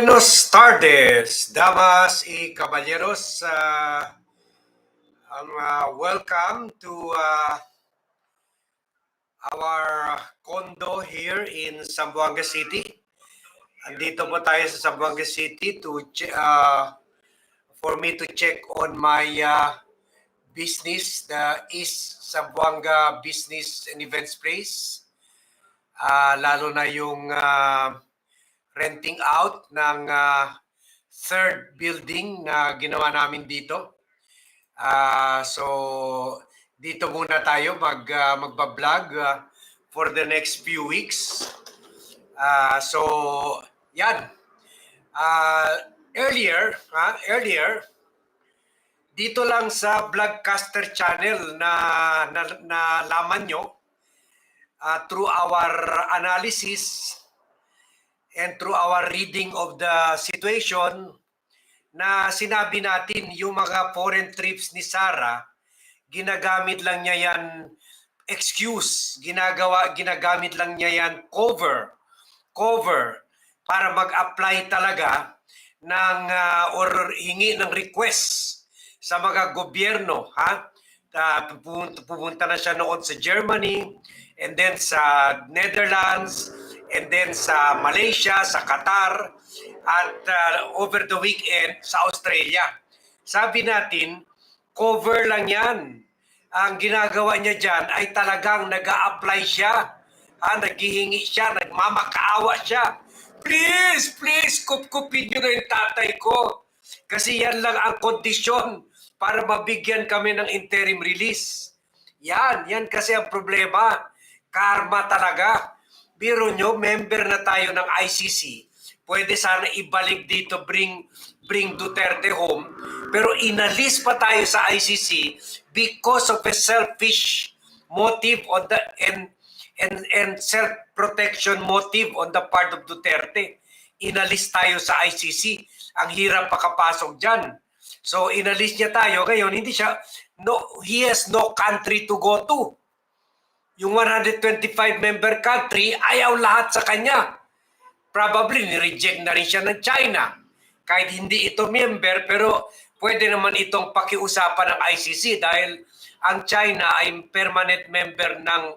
Buenos tardes, damas y caballeros. Uh, um, uh, welcome to uh, our condo here in Zamboanga City. Andito po tayo sa Zamboanga City to uh, for me to check on my uh, business, the East Zamboanga Business and Events Place. Ah, lalo na yung ah, renting out ng ah, third building na ginawa namin dito. Ah, so dito muna tayo mag ah, magba-vlog ah, for the next few weeks. Ah, so yan. Ah, earlier, ha, earlier dito lang sa Vlogcaster channel na na, na laman nyo uh, through our analysis and through our reading of the situation na sinabi natin yung mga foreign trips ni Sarah, ginagamit lang niya yan excuse, ginagawa, ginagamit lang niya yan cover, cover para mag-apply talaga ng uh, or hingi ng request sa mga gobyerno, ha? Uh, pupunta, pupunta na siya noon sa Germany, and then sa Netherlands, and then sa Malaysia, sa Qatar, at uh, over the weekend sa Australia. Sabi natin, cover lang yan. Ang ginagawa niya dyan ay talagang nag apply siya. Ha, naghihingi siya, nagmamakaawa siya. Please, please, kupkupin niyo na tatay ko. Kasi yan lang ang kondisyon para mabigyan kami ng interim release. Yan, yan kasi ang problema. Karma talaga. Biro nyo, member na tayo ng ICC. Pwede sana ibalik dito, bring bring Duterte home. Pero inalis pa tayo sa ICC because of a selfish motive on the and and and self-protection motive on the part of Duterte. Inalis tayo sa ICC. Ang hirap pakapasok dyan. So inalis niya tayo ngayon, hindi siya no he has no country to go to. Yung 125 member country ayaw lahat sa kanya. Probably ni-reject na rin siya ng China. Kahit hindi ito member pero pwede naman itong pakiusapan ng ICC dahil ang China ay permanent member ng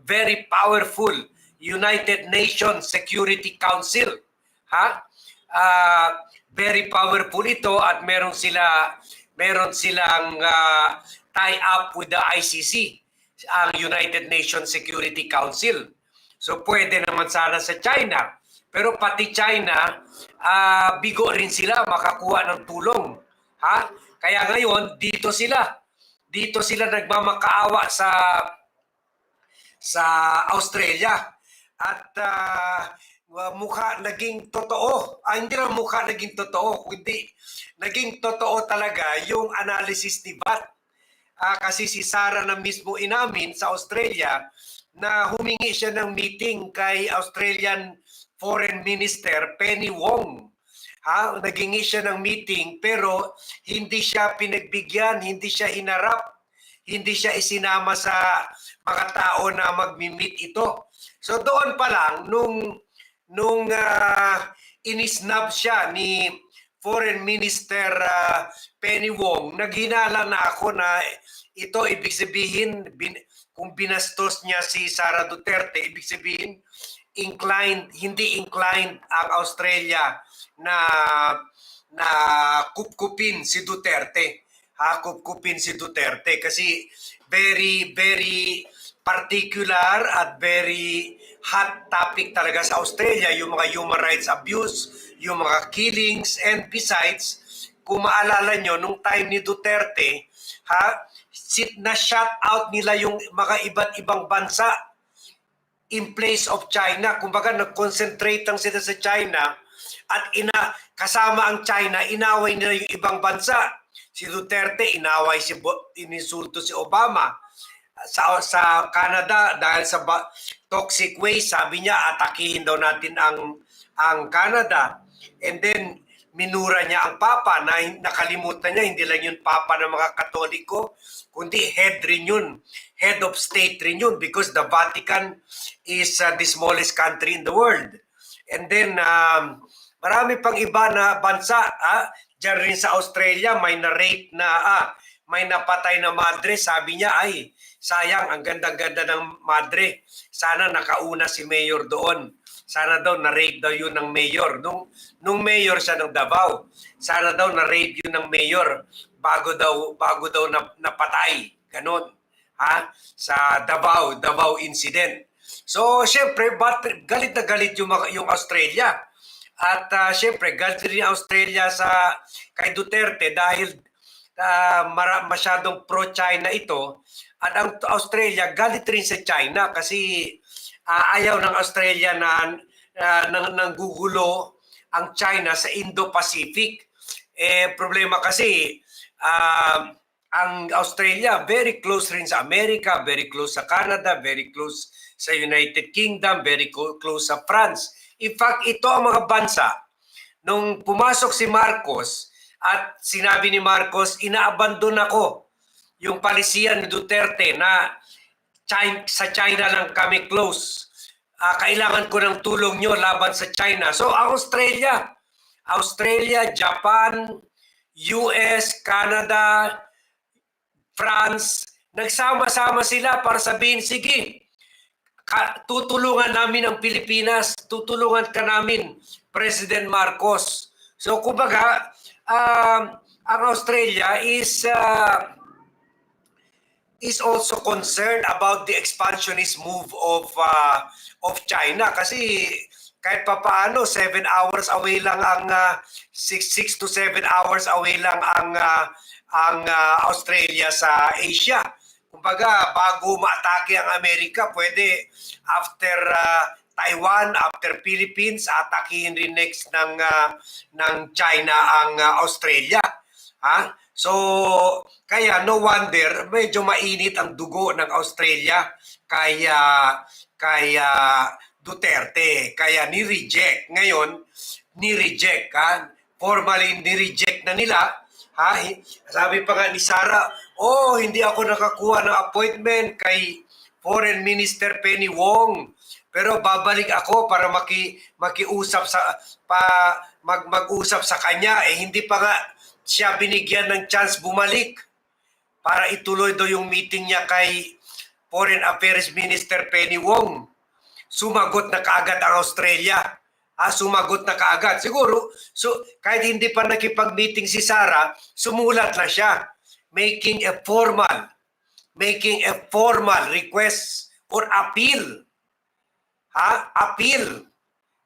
very powerful United Nations Security Council. Ha? Uh, very powerful ito at meron sila meron silang uh, tie up with the ICC, ang United Nations Security Council. So pwede naman sana sa China. Pero pati China, uh, bigo rin sila makakuha ng tulong. Ha? Kaya ngayon, dito sila. Dito sila nagmamakaawa sa sa Australia. At uh, mukha naging totoo. Ah, hindi na mukha naging totoo, kundi naging totoo talaga yung analysis ni Bat. Ah, kasi si Sara na mismo inamin sa Australia na humingi siya ng meeting kay Australian Foreign Minister Penny Wong. Ha, nagingi siya ng meeting pero hindi siya pinagbigyan, hindi siya hinarap, hindi siya isinama sa mga tao na magmi-meet ito. So doon pa lang nung nung uh, inisnab siya ni Foreign Minister uh, Penny Wong, naghinala na ako na ito ibig sabihin bin, kung binastos niya si Sara Duterte, ibig sabihin inclined, hindi inclined ang Australia na na kupkupin si Duterte. Ha, kupkupin si Duterte kasi very very particular at very hot topic talaga sa Australia, yung mga human rights abuse, yung mga killings, and besides, kung maalala nyo, nung time ni Duterte, ha, sit na shut out nila yung mga iba't ibang bansa in place of China. Kumbaga, nag-concentrate lang sila sa China at ina kasama ang China, inaway nila yung ibang bansa. Si Duterte, inaway si ininsulto si Obama sa sa Canada dahil sa toxic waste sabi niya atakihin daw natin ang ang Canada and then minura niya ang Papa na nakalimutan niya hindi lang yun Papa ng mga Katoliko kundi head rin yun head of state rin yun because the Vatican is uh, the smallest country in the world and then um, Marami pang iba na bansa, ah, diyan rin sa Australia may na-rape na ah, may napatay na madre, sabi niya ay sayang ang ganda-ganda ng madre. Sana nakauna si mayor doon. Sana daw na-rape daw yun ng mayor. Nung, nung mayor siya ng Davao, sana daw na-rape yun ng mayor bago daw bago daw na, napatay. Ganon. Ha? Sa Davao, Davao incident. So, syempre, but, galit na galit yung, yung Australia. At uh, syempre, galit rin Australia sa kay Duterte dahil ah, mara, masyadong pro-China ito. At ang Australia, galit rin sa China kasi ah, ayaw ng Australia na uh, nang, nanggugulo ang China sa Indo-Pacific. Eh, problema kasi, ah, ang Australia, very close rin sa Amerika, very close sa Canada, very close sa United Kingdom, very close sa France. In fact, ito ang mga bansa. Nung pumasok si Marcos at sinabi ni Marcos, inaabandon ako yung palisiyan ni Duterte na China, sa China lang kami close. Ah, kailangan ko ng tulong nyo laban sa China. So, Australia, Australia, Japan, US, Canada, France, nagsama-sama sila para sabihin, sige, tutulungan namin ang Pilipinas, tutulungan ka namin, President Marcos. So, kumbaga, um, ang Australia is uh, is also concerned about the expansionist move of uh, of China kasi kahit papaano 7 hours away lang ang 6 to 7 hours away lang ang ah, ang ah, Australia sa Asia. Kumbaga bago maatake ang Amerika, pwede after ah, Taiwan, after Philippines, atakihin rin next ng ah, ng China ang ah, Australia. Ha? So, kaya no wonder medyo mainit ang dugo ng Australia kaya kaya Duterte, kaya ni-reject. Ngayon, ni-reject ha. Formally ni-reject na nila. Ha? Sabi pa nga ni Sara, oh, hindi ako nakakuha ng appointment kay Foreign Minister Penny Wong. Pero babalik ako para maki makiusap sa pa mag mag-usap sa kanya eh hindi pa nga siya binigyan ng chance bumalik para ituloy daw yung meeting niya kay Foreign Affairs Minister Penny Wong. Sumagot na kaagad ang Australia. Ah, sumagot na kaagad. Siguro, so, kahit hindi pa nakipag-meeting si Sara, sumulat na siya. Making a formal, making a formal request or appeal. Ha? Appeal.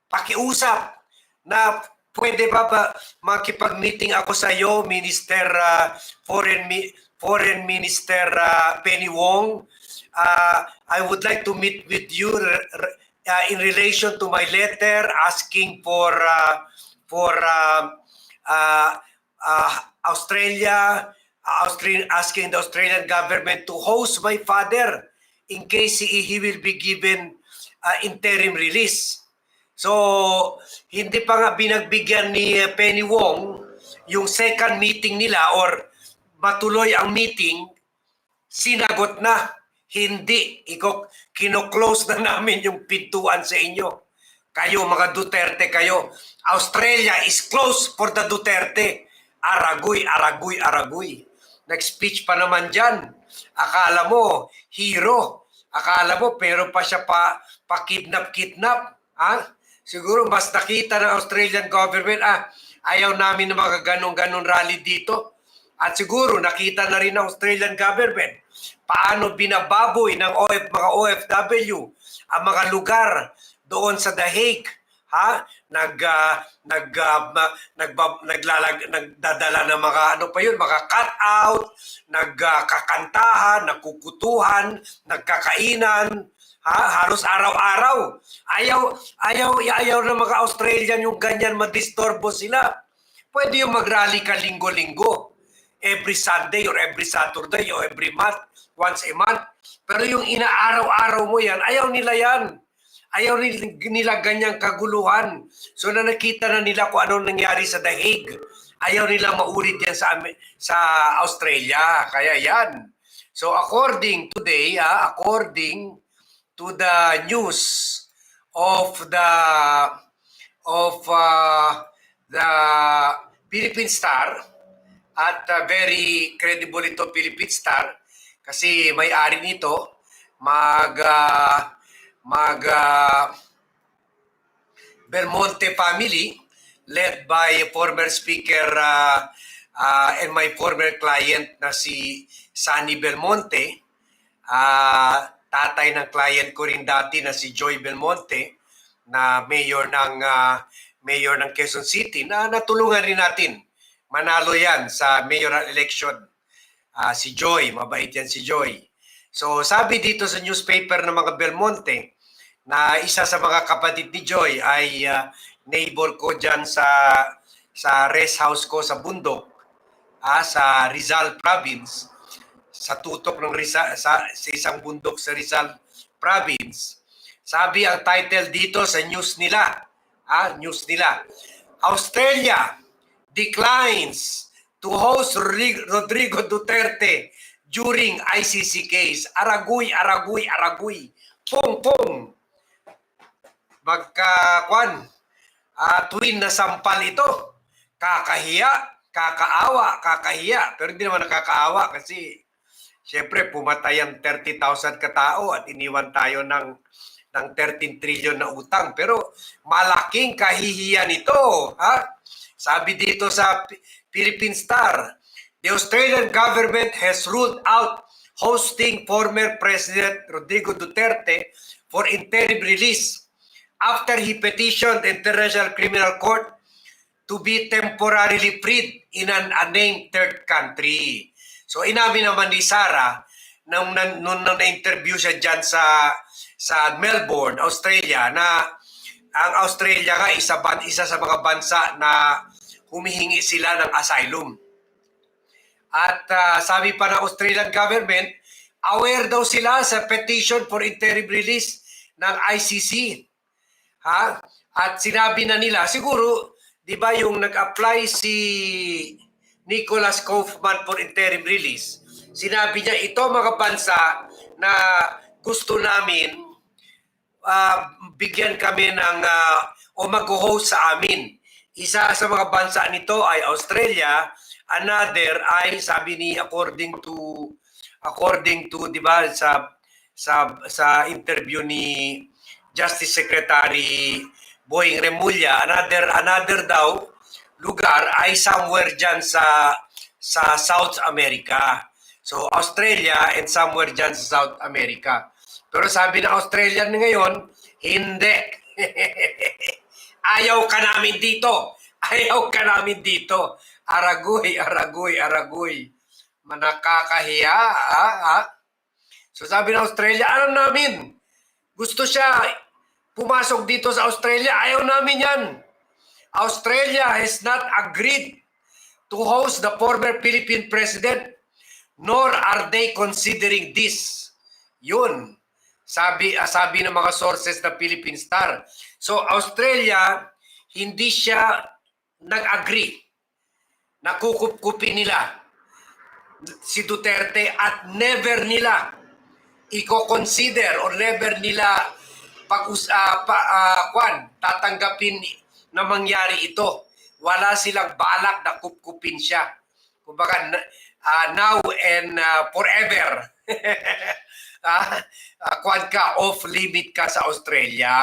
Pakiusap na pwede ba ba makipag-meeting ako sa iyo, Minister ah, Foreign Mi- Foreign Minister ah, Penny Wong? Uh, I would like to meet with you uh, in relation to my letter asking for uh, for uh, uh, uh, Australia, uh, Australian, asking the Australian government to host my father in case he, he will be given uh, interim release. So, hindi pa nga binagbigyan ni uh, Penny Wong yung second meeting nila or matuloy ang meeting, sinagot na. Hindi. Iko, kino-close na namin yung pintuan sa inyo. Kayo, mga Duterte kayo. Australia is closed for the Duterte. Aragoy, aragoy, aragoy. Nag-speech pa naman dyan. Akala mo, hero. Akala mo, pero pa siya pa, pa kidnap-kidnap. Ha? Siguro mas nakita ng Australian government, ah, ayaw namin na mga ganong-ganon rally dito. At siguro nakita na rin ng Australian government paano binababoy ng OF, mga OFW ang mga lugar doon sa The Hague ha nag uh, nag uh, ma- nagba- naglalag nagdadala ng mga ano pa yun mga cut out nagkakantahan nagkukutuhan nagkakainan ha halos araw-araw ayaw ayaw ayaw ng mga Australian yung ganyan madisturbo sila pwede yung magrally ka linggo-linggo every Sunday or every Saturday or every month, once a month. Pero yung inaaraw-araw mo yan, ayaw nila yan. Ayaw nila, ganyang kaguluhan. So na nakita na nila kung ano nangyari sa The Hague. Ayaw nila maulit yan sa, sa Australia. Kaya yan. So according today, ah, according to the news of the of uh, the Philippine Star at uh, very credible ito Philippine Star. Kasi may-ari nito mag uh, mag uh, Belmonte family led by former speaker uh, uh, and my former client na si Sunny Belmonte. Ah, tatay ng client ko rin dati na si Joy Belmonte na mayor ng ah, mayor ng Quezon City na natulungan rin natin manalo yan sa mayoral election. Ah, si Joy, mabait yan si Joy. So sabi dito sa newspaper ng mga Belmonte na isa sa mga kapatid ni Joy ay ah, neighbor ko dyan sa sa rest house ko sa bundok ah, sa Rizal province sa tutok ng Rizal, sa, sa isang bundok sa Rizal province. Sabi ang title dito sa news nila, ah, news nila, Australia declines to host Rodrigo Duterte during ICC case. Aragoy, aragoy, aragoy. Pong, pong. Magka, kwan, ah, twin na sampal ito. Kakahiya, kakaawa, kakahiya. Pero hindi naman nakakaawa kasi Siyempre, pumatay ang 30,000 katao at iniwan tayo ng, ng 13 trillion na utang. Pero malaking kahihiyan ito. Ha? Sabi dito sa Philippine Star, the Australian government has ruled out hosting former President Rodrigo Duterte for interim release after he petitioned the International Criminal Court to be temporarily freed in an unnamed third country. So inamin naman ni Sara nung, nung, nung na-interview siya dyan sa, sa Melbourne, Australia, na ang Australia nga isa, ban, isa sa mga bansa na humihingi sila ng asylum. At ah, sabi pa ng Australian government, aware daw sila sa petition for interim release ng ICC. Ha? At sinabi na nila, siguro, di ba yung nag-apply si Nicholas Kaufman for interim release, sinabi niya, ito mga bansa na gusto namin ah, bigyan kami ng ah, o mag-host sa amin. Isa sa mga bansa nito ay Australia, another ay sabi ni according to according to 'di ba sa sa sa interview ni Justice Secretary Boying Remulla, another another daw lugar ay somewhere dyan sa sa South America. So Australia and somewhere dyan sa South America. Pero sabi ng Australian ngayon, hindi. Ayaw ka namin dito. Ayaw ka namin dito. Aragoy, aragoy, aragoy. Manakakahiya, ha? ha? So sabi ng Australia, alam namin. Gusto siya pumasok dito sa Australia. Ayaw namin yan. Australia has not agreed to host the former Philippine president, nor are they considering this. Yun. Sabi, ah, sabi ng mga sources ng Philippine Star. So, Australia, hindi siya nag-agree na kukupkupin nila si Duterte at never nila i-consider or never nila pag uh, pa, ah, kwan, tatanggapin na mangyari ito. Wala silang balak na kupkupin siya. Kumbaga, ah, now and ah, forever. ah, ah, kwan ka, off-limit ka sa Australia.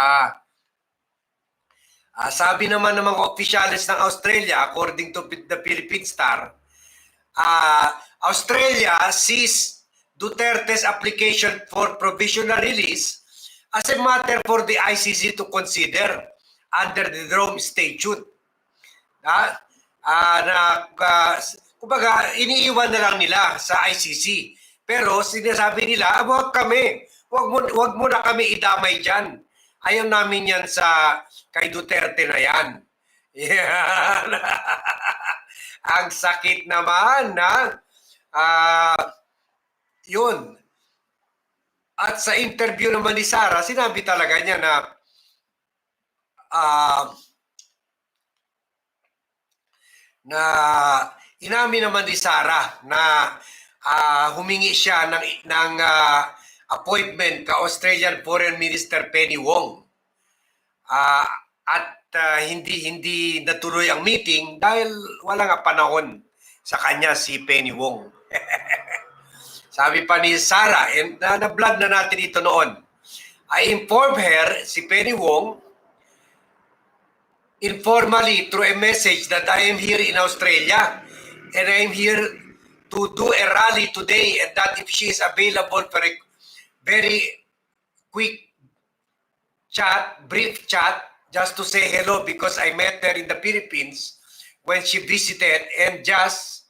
Ah, sabi naman ng mga opisyalis ng Australia, according to the Philippine Star, ah, Australia sees Duterte's application for provisional release as a matter for the ICC to consider under the Rome Statute. Ah, ah, na, ah, kumbaga, iniiwan na lang nila sa ICC. Pero sinasabi nila, "Ah, wag kami. Wag mo, wag mo na kami idamay dyan. Ayaw namin yan sa kay Duterte na yan. Yan. Ang sakit naman na ah yun. At sa interview naman ni Sara, sinabi talaga niya na ah na inamin naman ni Sara na ah, humingi siya ng ng ah, appointment ka Australian Foreign Minister Penny Wong. Ah, at ah, hindi hindi natuloy ang meeting dahil wala nga panahon sa kanya si Penny Wong. Sabi pa ni Sarah, and na, na-vlog na natin ito noon. I informed her, si Penny Wong, informally through a message that I am here in Australia and I am here to do a rally today and that if she is available for a very quick chat, brief chat, just to say hello because I met her in the Philippines when she visited and just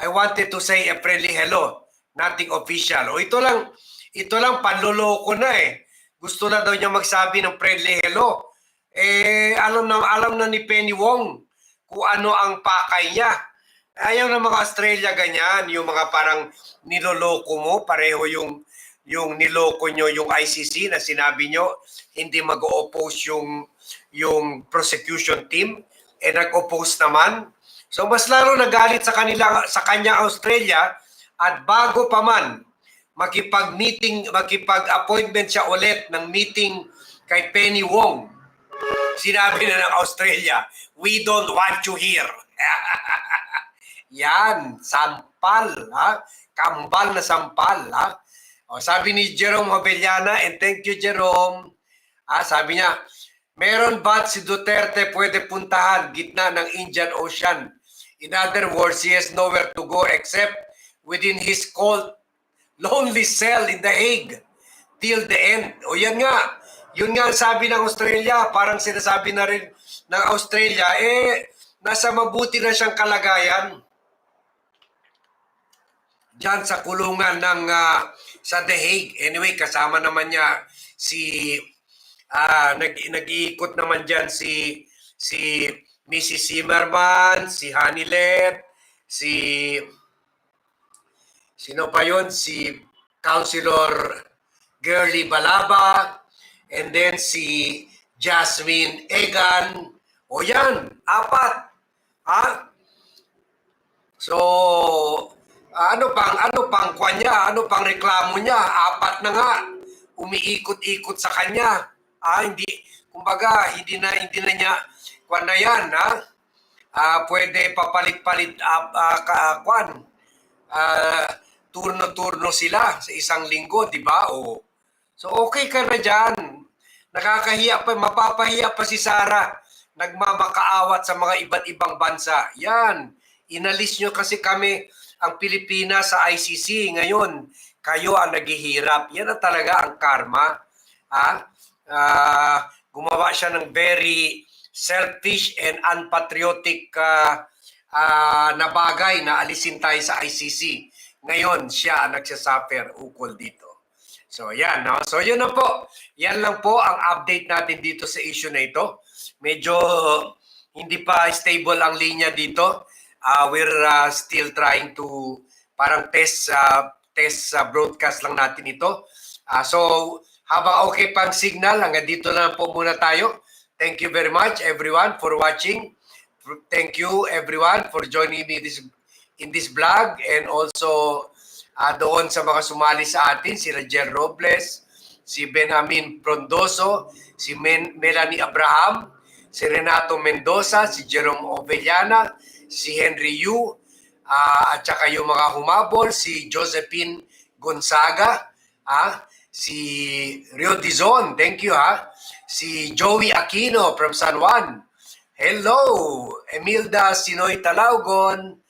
I wanted to say a friendly hello, nothing official. O ito lang, ito lang panloloko na eh. Gusto na daw niya magsabi ng friendly hello. Eh, alam na, alam na ni Penny Wong kung ano ang pakay niya. Ayaw ng mga Australia ganyan, yung mga parang niloloko mo, pareho yung yung niloko nyo yung ICC na sinabi nyo hindi mag-oppose yung yung prosecution team eh nag-oppose naman. So mas lalo nagalit sa kanila sa kanya Australia at bago pa man makipag-meeting, makipag-appointment siya ulit ng meeting kay Penny Wong. Sinabi na ng Australia, we don't want you here. Yan, sampal, ha? Kambal na sampal, ha? O, sabi ni Jerome Hobeliana, and thank you Jerome. Ah, sabi niya, meron ba si Duterte pwede puntahan gitna ng Indian Ocean? In other words, he has nowhere to go except within his cold, lonely cell in The Hague till the end. O yan nga, yun nga ang sabi ng Australia, parang sinasabi na rin ng Australia, eh, nasa mabuti na siyang kalagayan diyan sa kulungan ng ah, sa The Hague. Anyway, kasama naman niya si ah nag nag-iikot naman diyan si si Mrs. Zimmerman, si Hanilet, si sino pa yon si Councilor Girly Balaba, and then si Jasmine Egan. O yan, apat. Ha? So, ano pang ano pang kwan niya, ano pang reklamo niya, apat na nga umiikot-ikot sa kanya. Ah, hindi kumbaga hindi na hindi na niya kwan na yan, ha? Ah, pwede papalit-palit ah, ah, ka- kwan. Ah, turno-turno sila sa isang linggo, di ba? O, so okay ka na dyan. Nakakahiya pa, mapapahiya pa si Sara. Nagmamakaawat sa mga iba't ibang bansa. Yan. Inalis nyo kasi kami ang Pilipinas sa ICC. Ngayon, kayo ang naghihirap. Yan na talaga ang karma. Ha? Ah, gumawa siya ng very selfish and unpatriotic ah, ah, na bagay na alisin tayo sa ICC. Ngayon, siya ang nagsasuffer ukol dito. So, yan. No? So, yun na po. Yan lang po ang update natin dito sa issue na ito. Medyo hindi pa stable ang linya dito. Uh, we're uh, still trying to parang test uh, test uh, broadcast lang natin ito. Uh, so, habang okay pang signal, hanggang dito na po muna tayo. Thank you very much everyone for watching. Thank you everyone for joining me this in this vlog and also ah, doon sa mga sumali sa atin, si Rajel Robles, si Benjamin Frondoso, si Men- Melanie Abraham, si Renato Mendoza, si Jerome Ovellana, si Henry Yu, ah, at saka yung mga humabol, si Josephine Gonzaga, ah, si Rio Dizon, thank you ha, si Joey Aquino from San Juan, hello, Emilda Sinoy Talaugon,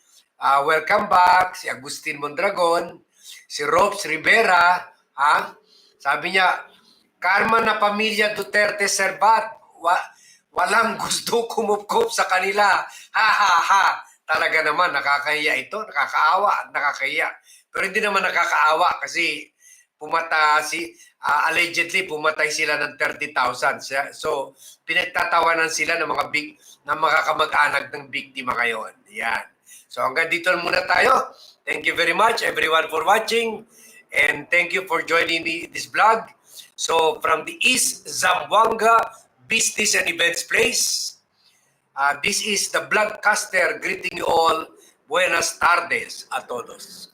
Ah, welcome back si Agustin Mondragon, si Robs Rivera, ha? Sabi niya, karma na pamilya Duterte Servat, wa, walang gusto kumupkup sa kanila. Ha ha ha. Talaga naman nakakahiya ito, nakakaawa at nakakahiya. Pero hindi naman nakakaawa kasi pumata si ah, allegedly pumatay sila ng 30,000. Siya- So pinagtatawanan sila ng mga big ng mga kamag-anak ng biktima ngayon. Yan. So hanggang dito muna tayo. Thank you very much everyone for watching and thank you for joining me this vlog. So from the East Zamboanga Business and Events Place, uh, this is the vlogcaster greeting you all. Buenas tardes a todos.